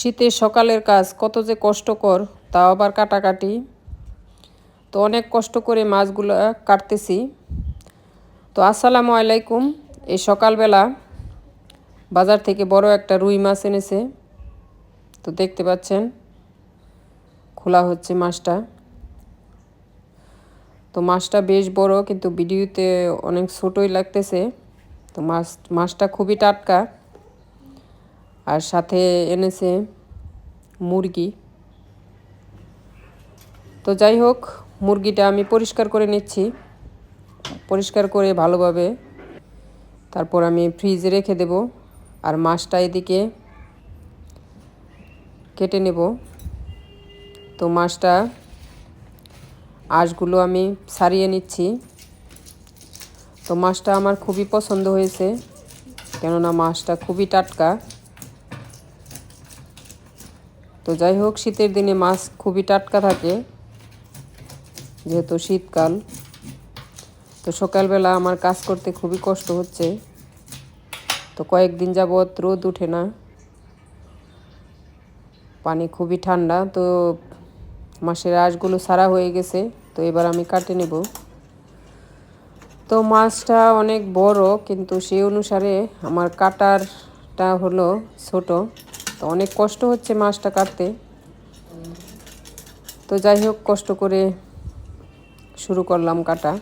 শীতের সকালের কাজ কত যে কষ্টকর, তাও আবার কাটাকাটি। তো অনেক কষ্ট করে মাছগুলো কাটতেছি। তো আসসালামু আলাইকুম। এই সকালবেলা বাজার থেকে বড় একটা রুই মাছ এনেছে। তো দেখতে পাচ্ছেন, খোলা হচ্ছে মাছটা। তো মাছটা বেশ বড়, কিন্তু ভিডিওতে অনেক ছোটোই লাগতেছে। তো মাছ, মাছটা খুবই টাটকা। আর সাথে এনেছে মুরগি। তো যাই হোক, মুরগিটা আমি পরিষ্কার করে নিচ্ছি। পরিষ্কার করে ভালোভাবে তারপর আমি ফ্রিজে রেখে দেব আর মাছটা এদিকে কেটে নেব। তো মাছটা আঁশগুলো আমি সারিয়ে নিচ্ছি। তো মাছটা আমার খুবই পছন্দ হয়েছে, কেননা মাছটা খুবই টাটকা। তো যাই হোক, শীতের দিনে মাছ খুবই টাটকা থাকে, যেহেতু শীতকাল। তো সকালবেলা আমার কাজ করতে খুবই কষ্ট হচ্ছে। তো কয়েকদিন যাবৎ রোদ উঠে না। পানি খুবই ঠান্ডা, তো মাছের আঁশগুলো সারা হয়ে গেছে, তো এবার আমি কাটে নেব। তো মাছটা অনেক বড়, কিন্তু সেই অনুসারে আমার কাটারটা হলো ছোট। তো অনেক কষ্ট হচ্ছে মাছটা কাটতে। তো যাই হোক, কষ্ট করে শুরু করলাম কাটা।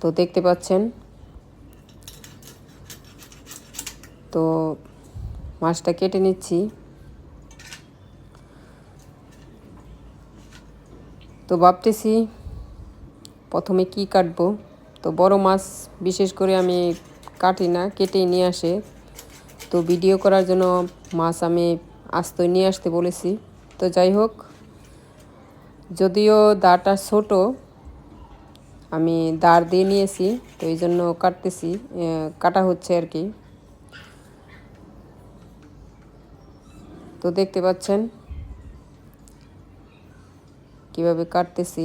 তো দেখতে পাচ্ছেন, তো মাছটা কেটে নিচ্ছি। তো ভাবতেছি প্রথমে কি কাটবো? তো বড় মাছ বিশেষ করে আমি কাটি না, কেটেই নিয়ে আসে। তো ভিডিও করার জন্য মাছ আমি আস্ত নিয়ে আসতে বলেছি। তো যাই হোক, যদিও দাটা ছোট, আমি দাঁড় দিয়ে নিয়েছি, তো এই জন্য কাটতেছি কাটা হচ্ছে আর কি। তো দেখতে পাচ্ছেন কীভাবে কাটতেছি।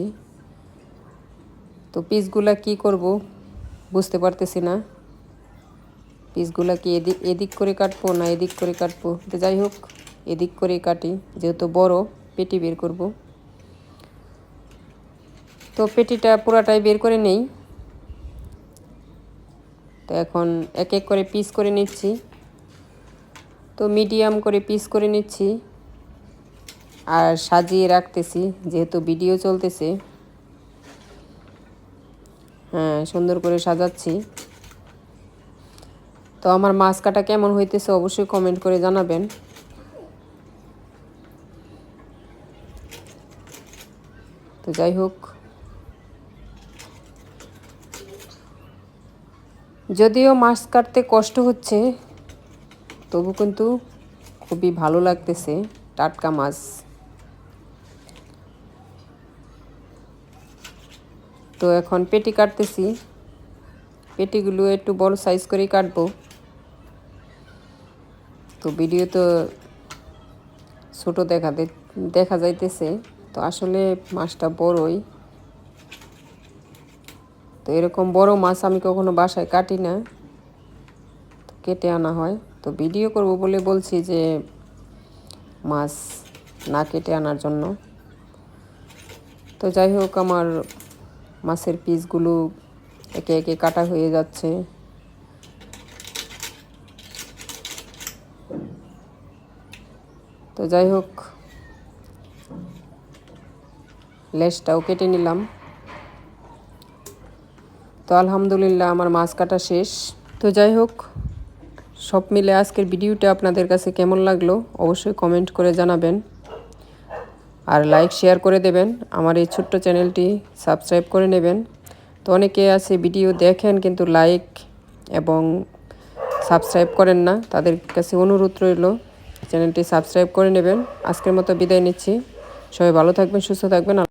তো পিসগুলা কি করব বুঝতে পারতেছি না। পিসগুলা কি এদিক এদিক করে কাটবো না এদিক করে কাটবো? তো যাই হোক, এদিক করে কাটি। যেহেতু বড়, পেটি বের করব। তো পেটিটা পুরাটাই বের করে নেই। তো এখন এক এক করে পিস করে নিচ্ছি। তো মিডিয়াম করে পিস করে নিচ্ছি। আর সাজিয়ে রাখতেছি, যেহেতু ভিডিও চলতেছে। হ্যাঁ সুন্দর করে সাজাচ্ছি। তো আমার মাছ কাটা কেমন হইতেছে অবশ্যই কমেন্ট করে জানাবেন। তো যাই হোক। যদিও মাছ কাটতে কষ্ট হচ্ছে, তবু কিন্তু খুবই ভালো লাগতেছে টাটকা মাছ। তো এখন পেটি কাটতেছি। পেটিগুলো একটু বড় সাইজ করেই কাটবো। তো ভিডিও তো ছোটো দেখা দেখা যাইতেছে। তো আসলে মাছটা বড়ই। তো এরকম বড় মাছ আমি কখনো বাসায় কাটি না। কেটে আনা হয়। তো ভিডিও করব বলে বলছি যে, মাছ না কেটে আনার জন্য। তো যাই হোক, আমার মাছের পিসগুলো একে একে কাটা হয়ে যাচ্ছে। তো যাই হোক লেসটাও কেটে নিলাম। তো আলহামদুলিল্লাহ আমার মাছ কাটা শেষ। তো যাই হোক, সব মিলে আজকের ভিডিওটা আপনাদের কাছে কেমন লাগল অবশ্যই কমেন্ট করে জানাবেন। আর লাইক, শেয়ার করে দেবেন। আমার এই ছোট্ট চ্যানেলটি সাবস্ক্রাইব করে নেবেন। তো অনেকে আছে ভিডিও দেখেন কিন্তু লাইক এবং সাবস্ক্রাইব করেন না, তাদের কাছে অনুরোধ রইল। চ্যানেলটি সাবস্ক্রাইব করে নেবেন। আজকের মতো বিদায় নিচ্ছি। সবাই ভালো থাকবেন সুস্থ থাকবেন।